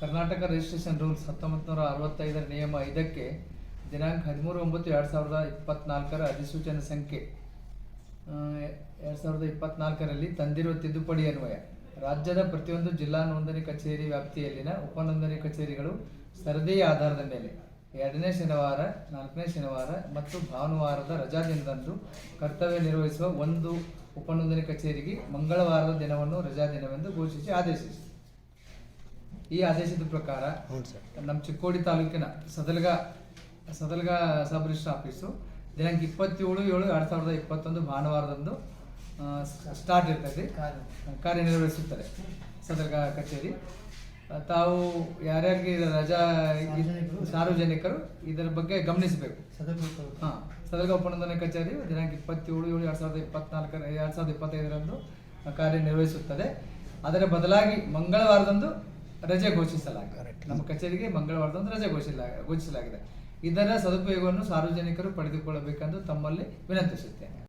Karnataka registration rules ಹತ್ತೊಂಬತ್ತು ನೂರ ಅರವತ್ತೈದರ ನಿಯಮ ಐದಕ್ಕೆ ದಿನಾಂಕ ಹದಿಮೂರು ಒಂಬತ್ತು ಎರಡು ಸಾವಿರದ ಇಪ್ಪತ್ನಾಲ್ಕರ ಅಧಿಸೂಚನೆ ಸಂಖ್ಯೆ ಎರಡು ಸಾವಿರದ ಇಪ್ಪತ್ನಾಲ್ಕರಲ್ಲಿ ತಂದಿರುವ ತಿದ್ದುಪಡಿ ಅನ್ವಯ. ರಾಜ್ಯದ ಪ್ರತಿಯೊಂದು ಜಿಲ್ಲಾ ನೋಂದಣಿ ಕಚೇರಿ ವ್ಯಾಪ್ತಿಯಲ್ಲಿನ ಉಪನೋಂದಣಿ ಕಚೇರಿಗಳು ಸರದಿ ಆಧಾರದ ಮೇಲೆ ಎರಡನೇ ಶನಿವಾರ ನಾಲ್ಕನೇ ಶನಿವಾರ ಮತ್ತು ಭಾನುವಾರದ ರಜಾ ದಿನದಂದು ಕರ್ತವ್ಯ ನಿರ್ವಹಿಸುವ ಒಂದು ಉಪನೋಂದಣಿ ಕಚೇರಿಗೆ ಮಂಗಳವಾರದ ದಿನವನ್ನು ರಜಾ ದಿನವೆಂದು ಘೋಷಿಸಿ ಆದೇಶಿಸಿದೆ ಈ ಆದೇಶದ ಪ್ರಕಾರ ನಮ್ಮ ಚಿಕ್ಕೋಡಿ ತಾಲೂಕಿನ Sadalga Sadalga sub register office ದಿನಾಂಕ ಇಪ್ಪತ್ತೇಳು ಏಳು ಎರಡು ಸಾವಿರದ ಇಪ್ಪತ್ತೊಂದು ಭಾನುವಾರದಂದು ಸ್ಟಾರ್ಟ್ ಇರ್ತದೆ. ಕಾರ್ಯನಿರ್ವಹಿಸುತ್ತದೆ ಸದಲ್ಗ ಕಚೇರಿ. ತಾವು ಯಾರ್ಯಾರಿಗೆ ರಜಾ ಸಾರ್ವಜನಿಕರು. ಇದರ ಬಗ್ಗೆ ಗಮನಿಸಬೇಕು. ಹಾಂ ಸದರ್ಗ ಉಪನೋಂದಣಿ ಕಚೇರಿ ದಿನಾಂಕ ಇಪ್ಪತ್ತೇಳು ಏಳು ಎರಡು ಸಾವಿರದ ಇಪ್ಪತ್ನಾಲ್ಕರ ಎರಡು ಸಾವಿರದ ಇಪ್ಪತ್ತೈದರಂದು ಕಾರ್ಯನಿರ್ವಹಿಸುತ್ತದೆ. ಅದರ ಬದಲಾಗಿ ಮಂಗಳವಾರದಂದು ರಜೆ ಘೋಷಿಸಲಾಗಿದೆ. ನಮ್ಮ ಕಚೇರಿಗೆ ಮಂಗಳವಾರದಂದು ರಜೆ ಘೋಷಿಲ ಘೋಷಿಸಲಾಗಿದೆ. ಇದರ ಸದುಪಯೋಗವನ್ನು ಸಾರ್ವಜನಿಕರು ಪಡೆದುಕೊಳ್ಳಬೇಕೆಂದು ತಮ್ಮಲ್ಲಿ ವಿನಂತಿಸುತ್ತೇನೆ.